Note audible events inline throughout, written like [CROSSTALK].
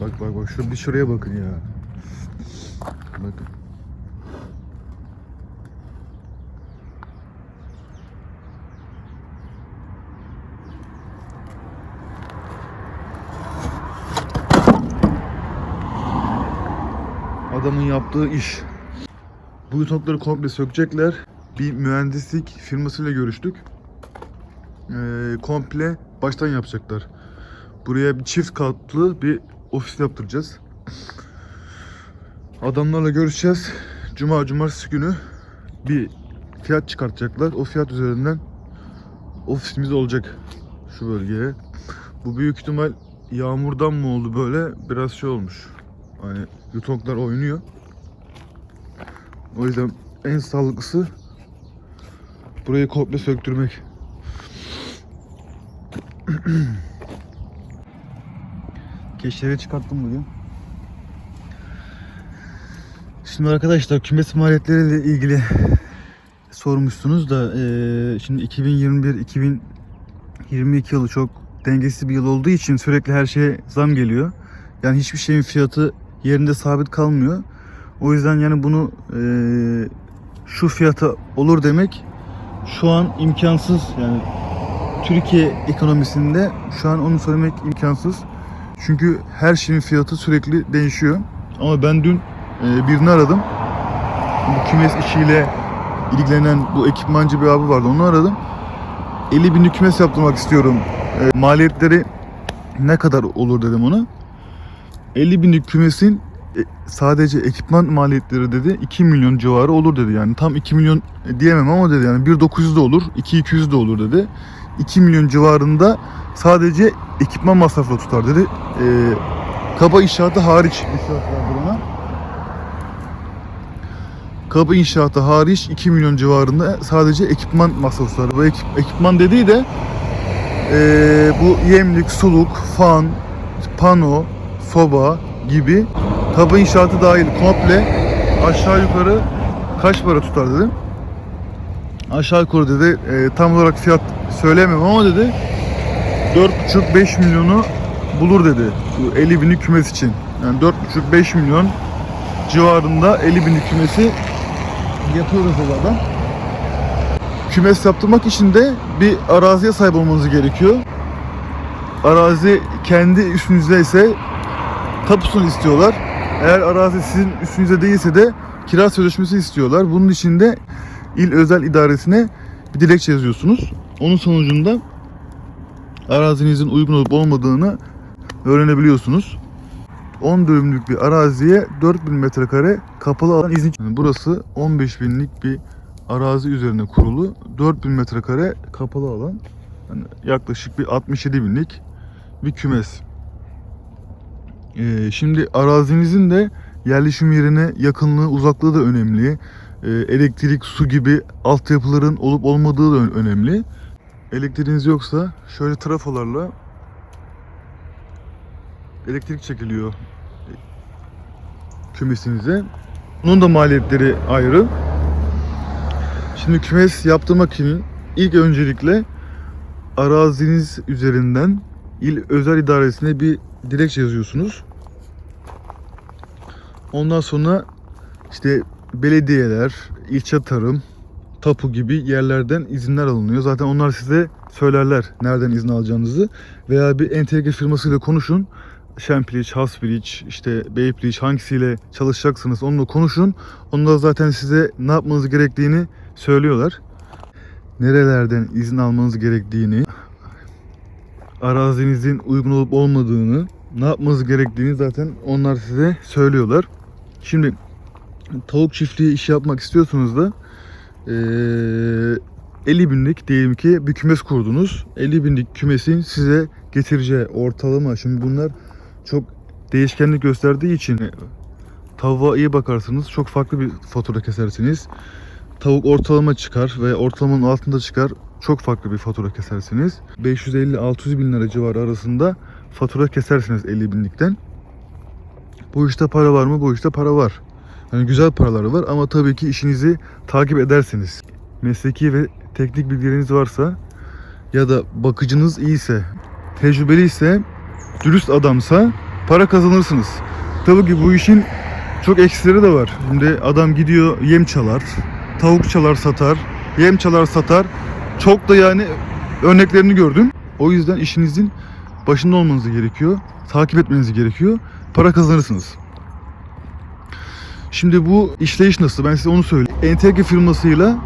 Bak bak bak şu bir şuraya bakın ya. Bakın. Adamın yaptığı iş. Bu yutonları komple sökecekler. Bir mühendislik firmasıyla görüştük. Ee, komple baştan yapacaklar. Buraya bir çift katlı bir ofis yaptıracağız. Adamlarla görüşeceğiz. Cuma, cumartesi günü bir fiyat çıkartacaklar. O fiyat üzerinden ofisimiz olacak şu bölgeye. Bu büyük ihtimal yağmurdan mı oldu böyle biraz şey olmuş. Hani yutoklar oynuyor. O yüzden en sağlıklısı burayı komple söktürmek. [CLEARS THROAT] Keşleri çıkarttım bugün. Şimdi arkadaşlar kümes maliyetleriyle ilgili sormuşsunuz da eee, şimdi 2021 2022 yılı çok dengesiz bir yıl olduğu için sürekli her şeye zam geliyor. Yani hiçbir şeyin fiyatı yerinde sabit kalmıyor. O yüzden yani bunu eee, şu fiyata olur demek şu an imkansız yani Türkiye ekonomisinde şu an onu söylemek imkansız. Çünkü her şeyin fiyatı sürekli değişiyor. Ama ben dün e, birini aradım. Bu kümes işiyle ilgilenen bu ekipmancı bir abi vardı. Onu aradım. 50 binlik kümes yaptırmak istiyorum. E, maliyetleri ne kadar olur dedim ona. 50 binlik kümesin e, sadece ekipman maliyetleri dedi 2 milyon civarı olur dedi. Yani tam 2 milyon diyemem ama dedi yani 1.900 de olur, 2.200 de olur dedi. 2 milyon civarında sadece ekipman masrafı tutar dedi. Ee, kaba inşaatı hariç inşaatlardır ona. Kaba inşaatı hariç 2 milyon civarında sadece ekipman masrafı tutar. Bu ekip- ekipman dediği de ee, bu yemlik, suluk, fan, pano, soba gibi kaba inşaatı dahil komple aşağı yukarı kaç para tutar dedim. Aşağı yukarı dedi e, tam olarak fiyat söyleyemem ama dedi 4,5-5 milyonu bulur dedi bu 50 binlik kümes için. Yani 4,5-5 milyon civarında 50 binlik kümesi yapıyoruz adam. Kümes yaptırmak için de bir araziye sahip olmanız gerekiyor. Arazi kendi üstünüzde ise tapusunu istiyorlar. Eğer arazi sizin üstünüzde değilse de kira sözleşmesi istiyorlar. Bunun için de il özel idaresine bir dilekçe yazıyorsunuz. Onun sonucunda arazinizin uygun olup olmadığını öğrenebiliyorsunuz. 10 dönümlük bir araziye 4000 metrekare kapalı alan izin. Yani burası 15 binlik bir arazi üzerine kurulu 4000 metrekare kapalı alan. Yani yaklaşık bir 67 binlik bir kümes. Ee, şimdi arazinizin de yerleşim yerine yakınlığı, uzaklığı da önemli. Ee, elektrik, su gibi altyapıların olup olmadığı da önemli. Elektriğiniz yoksa şöyle trafolarla elektrik çekiliyor kümesinize. Bunun da maliyetleri ayrı. Şimdi kümes yaptırmak için ilk öncelikle araziniz üzerinden il özel idaresine bir dilekçe yazıyorsunuz. Ondan sonra işte belediyeler, ilçe tarım, tapu gibi yerlerden izinler alınıyor. Zaten onlar size söylerler nereden izin alacağınızı. Veya bir entegre firmasıyla konuşun. Şempiliç, Hasbiliç, işte Beypliç hangisiyle çalışacaksınız onunla konuşun. Onlar zaten size ne yapmanız gerektiğini söylüyorlar. Nerelerden izin almanız gerektiğini, arazinizin uygun olup olmadığını, ne yapmanız gerektiğini zaten onlar size söylüyorlar. Şimdi tavuk çiftliği iş yapmak istiyorsunuz da eee 50 binlik diyelim ki bir kümes kurdunuz. 50 binlik kümesin size getireceği ortalama şimdi bunlar çok değişkenlik gösterdiği için tavuğa iyi bakarsınız çok farklı bir fatura kesersiniz. Tavuk ortalama çıkar ve ortalamanın altında çıkar çok farklı bir fatura kesersiniz. 550-600 bin lira civarı arasında fatura kesersiniz 50 binlikten. Bu işte para var mı? Bu işte para var. Yani güzel paralar var ama tabii ki işinizi takip edersiniz. Mesleki ve teknik bilgileriniz varsa ya da bakıcınız iyiyse, tecrübeli ise, dürüst adamsa para kazanırsınız. Tabii ki bu işin çok eksileri de var. Şimdi adam gidiyor yem çalar, tavuk çalar satar, yem çalar satar. Çok da yani örneklerini gördüm. O yüzden işinizin başında olmanız gerekiyor. Takip etmeniz gerekiyor. Para kazanırsınız. Şimdi bu işleyiş nasıl? Ben size onu söyleyeyim. Entegre firmasıyla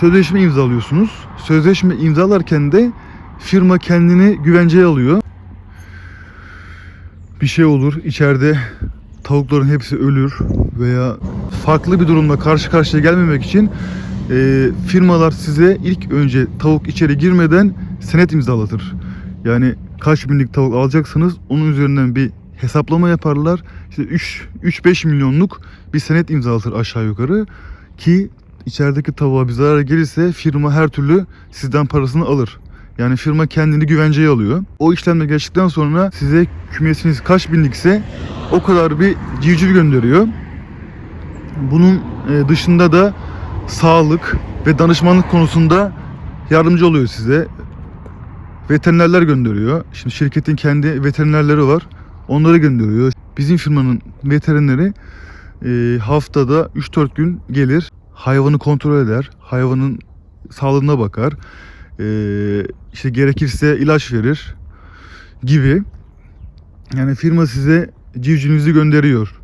sözleşme imzalıyorsunuz. Sözleşme imzalarken de firma kendini güvenceye alıyor. Bir şey olur, içeride tavukların hepsi ölür veya farklı bir durumla karşı karşıya gelmemek için e, firmalar size ilk önce tavuk içeri girmeden senet imzalatır. Yani kaç binlik tavuk alacaksınız onun üzerinden bir hesaplama yaparlar. İşte 3 3-5 milyonluk bir senet imzalatır aşağı yukarı ki içerideki tavuğa bir zarar gelirse firma her türlü sizden parasını alır. Yani firma kendini güvenceye alıyor. O işlemle geçtikten sonra size kümesiniz kaç binlikse o kadar bir civciv gönderiyor. Bunun e, dışında da sağlık ve danışmanlık konusunda yardımcı oluyor size. Veterinerler gönderiyor. Şimdi şirketin kendi veterinerleri var. Onları gönderiyor. Bizim firmanın veterineri e, haftada 3-4 gün gelir. Hayvanı kontrol eder. Hayvanın sağlığına bakar. E, işte gerekirse ilaç verir gibi. Yani firma size civcivinizi gönderiyor.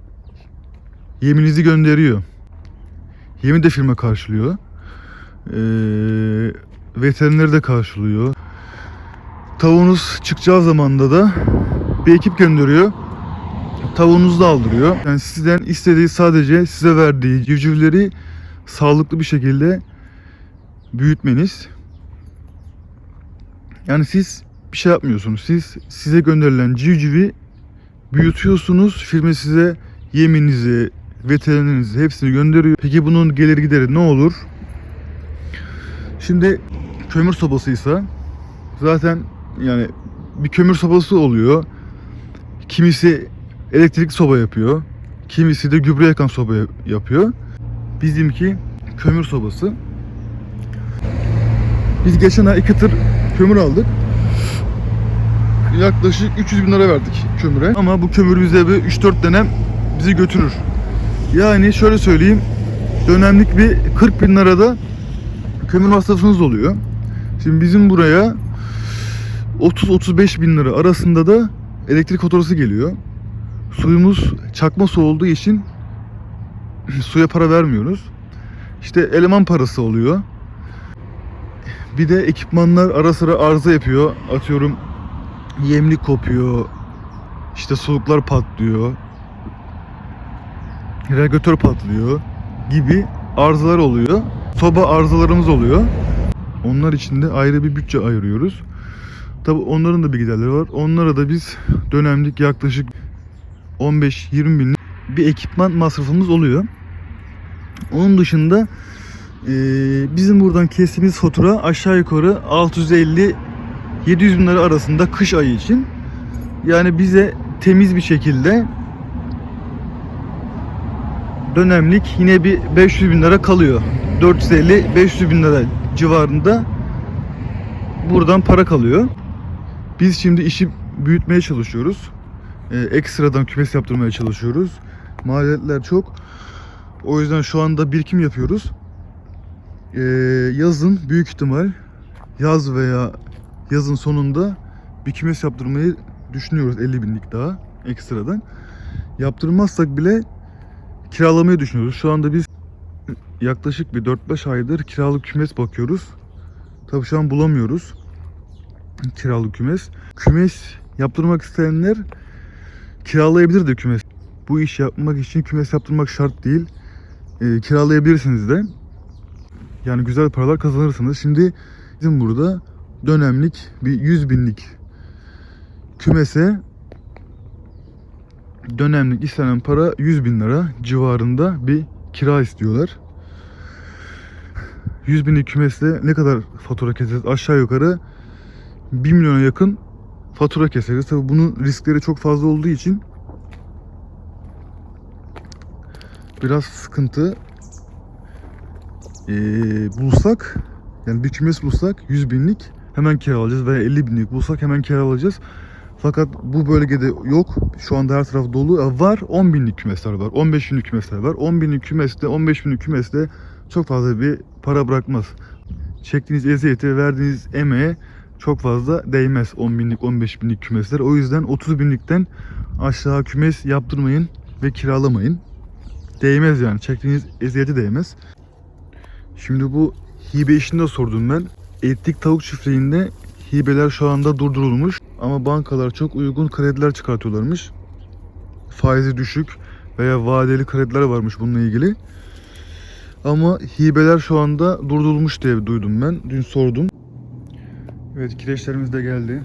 Yeminizi gönderiyor. Yemi de firma karşılıyor. Ee, veterineri de karşılıyor. Tavuğunuz çıkacağı zamanda da bir ekip gönderiyor. Tavuğunuzu da aldırıyor. Yani sizden istediği sadece size verdiği civcivleri sağlıklı bir şekilde büyütmeniz. Yani siz bir şey yapmıyorsunuz. Siz size gönderilen civcivi büyütüyorsunuz. Firma size yeminizi, veterinerinizi hepsini gönderiyor. Peki bunun gelir gideri ne olur? Şimdi kömür sobasıysa zaten yani bir kömür sobası oluyor. Kimisi elektrik soba yapıyor. Kimisi de gübre yakan soba yapıyor. Bizimki kömür sobası. Biz geçen ay iki tır kömür aldık. Yaklaşık 300 bin lira verdik kömüre. Ama bu kömür bize bir 3-4 dönem bizi götürür. Yani şöyle söyleyeyim. Dönemlik bir 40 bin lirada kömür masrafınız oluyor. Şimdi bizim buraya 30-35 bin lira arasında da elektrik faturası geliyor. Suyumuz çakma su olduğu için [CLEARS THROAT] suya para vermiyoruz. İşte eleman parası oluyor. Bir de ekipmanlar ara sıra arıza yapıyor. Atıyorum yemlik kopuyor. İşte suluklar patlıyor. Regülatör patlıyor gibi arızalar oluyor. Soba arızalarımız oluyor. Onlar için de ayrı bir bütçe ayırıyoruz. Tabi onların da bir giderleri var. Onlara da biz dönemlik yaklaşık 15-20 bin bir ekipman masrafımız oluyor. Onun dışında e, bizim buradan kestiğimiz fatura aşağı yukarı 650 700 bin lira arasında kış ayı için. Yani bize temiz bir şekilde dönemlik yine bir 500 bin lira kalıyor. 450-500 bin lira civarında buradan para kalıyor. Biz şimdi işi büyütmeye çalışıyoruz. Ee, ekstradan kümes yaptırmaya çalışıyoruz. Maliyetler çok. O yüzden şu anda birikim yapıyoruz. Ee, yazın büyük ihtimal yaz veya yazın sonunda bir kümes yaptırmayı düşünüyoruz 50 binlik daha ekstradan. Yaptırmazsak bile kiralamayı düşünüyoruz. Şu anda biz yaklaşık bir 4-5 aydır kiralık kümes bakıyoruz. Tabii şu an bulamıyoruz kiralık kümes. Kümes yaptırmak isteyenler kiralayabilir de kümes. Bu iş yapmak için kümes yaptırmak şart değil. E, kiralayabilirsiniz de. Yani güzel paralar kazanırsınız. Şimdi bizim burada dönemlik bir 100 binlik kümese dönemlik istenen para 100 bin lira civarında bir kira istiyorlar. 100 binlik kümeste ne kadar fatura keseriz? Aşağı yukarı 1 milyona yakın fatura keseriz. Tabi bunun riskleri çok fazla olduğu için biraz sıkıntı. Ee, bulsak yani bir kümes bulsak 100 binlik hemen kiralayacağız veya 50 binlik bulsak hemen kiralayacağız. Fakat bu bölgede yok. Şu anda her taraf dolu. Var 10 binlik kümesler var. 15 binlik kümesler var. 10 binlik kümeste 15 binlik kümeste çok fazla bir para bırakmaz. Çektiğiniz eziyete, verdiğiniz emeğe çok fazla değmez 10 binlik 15 binlik kümesler. O yüzden 30 binlikten aşağı kümes yaptırmayın ve kiralamayın. Değmez yani. Çektiğiniz eziyete değmez. Şimdi bu hibe işini de sordum ben. Etlik tavuk çiftliğinde hibeler şu anda durdurulmuş. Ama bankalar çok uygun krediler çıkartıyorlarmış. Faizi düşük veya vadeli krediler varmış bununla ilgili. Ama hibeler şu anda durdurulmuş diye duydum ben. Dün sordum. Evet kireçlerimiz de geldi.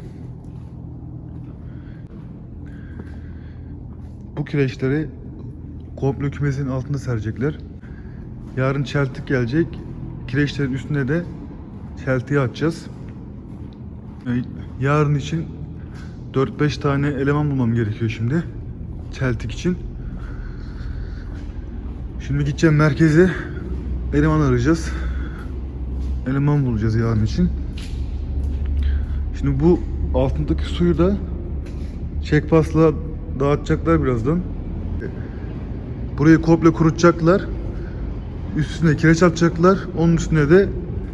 Bu kireçleri komple kümesin altında serecekler. Yarın çeltik gelecek. Kireçlerin üstüne de çeltiği atacağız. E, Yarın için 4-5 tane eleman bulmam gerekiyor şimdi. Çeltik için. Şimdi gideceğim merkeze. Eleman arayacağız. Eleman bulacağız yarın için. Şimdi bu altındaki suyu da çekpasla dağıtacaklar birazdan. Burayı komple kurutacaklar. Üstüne kireç atacaklar. Onun üstüne de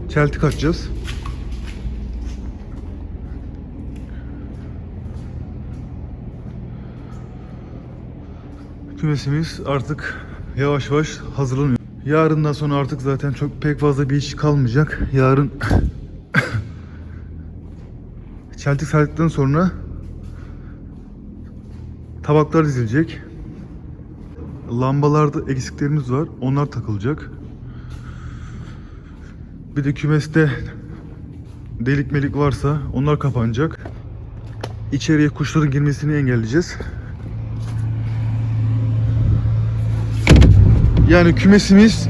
çeltik atacağız. Kümesimiz artık yavaş yavaş hazırlanıyor. Yarından sonra artık zaten çok pek fazla bir iş kalmayacak. Yarın çeltik serdikten sonra tabaklar dizilecek. Lambalarda eksiklerimiz var. Onlar takılacak. Bir de kümeste delik melik varsa onlar kapanacak. İçeriye kuşların girmesini engelleyeceğiz. Yani kümesimiz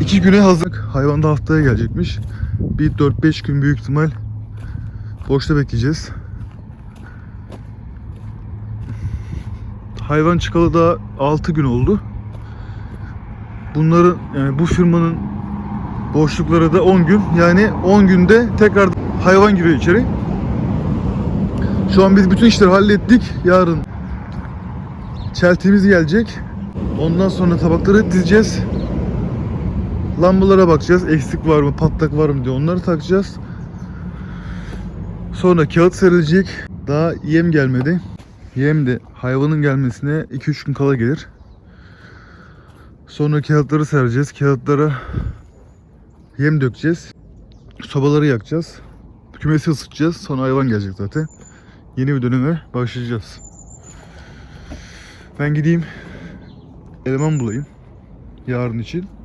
iki güne hazır. Hayvan da haftaya gelecekmiş. Bir 4-5 gün büyük ihtimal boşta bekleyeceğiz. Hayvan çıkalı da 6 gün oldu. Bunların yani bu firmanın boşlukları da 10 gün. Yani 10 günde tekrar hayvan giriyor içeri. Şu an biz bütün işleri hallettik. Yarın çeltimiz gelecek. Ondan sonra tabakları dizeceğiz. Lambalara bakacağız. Eksik var mı, patlak var mı diye onları takacağız. Sonra kağıt serilecek. Daha yem gelmedi. Yem de hayvanın gelmesine 2-3 gün kala gelir. Sonra kağıtları sereceğiz. Kağıtlara yem dökeceğiz. Sobaları yakacağız. Kümesi ısıtacağız. Sonra hayvan gelecek zaten. Yeni bir döneme başlayacağız. Ben gideyim eleman bulayım yarın için.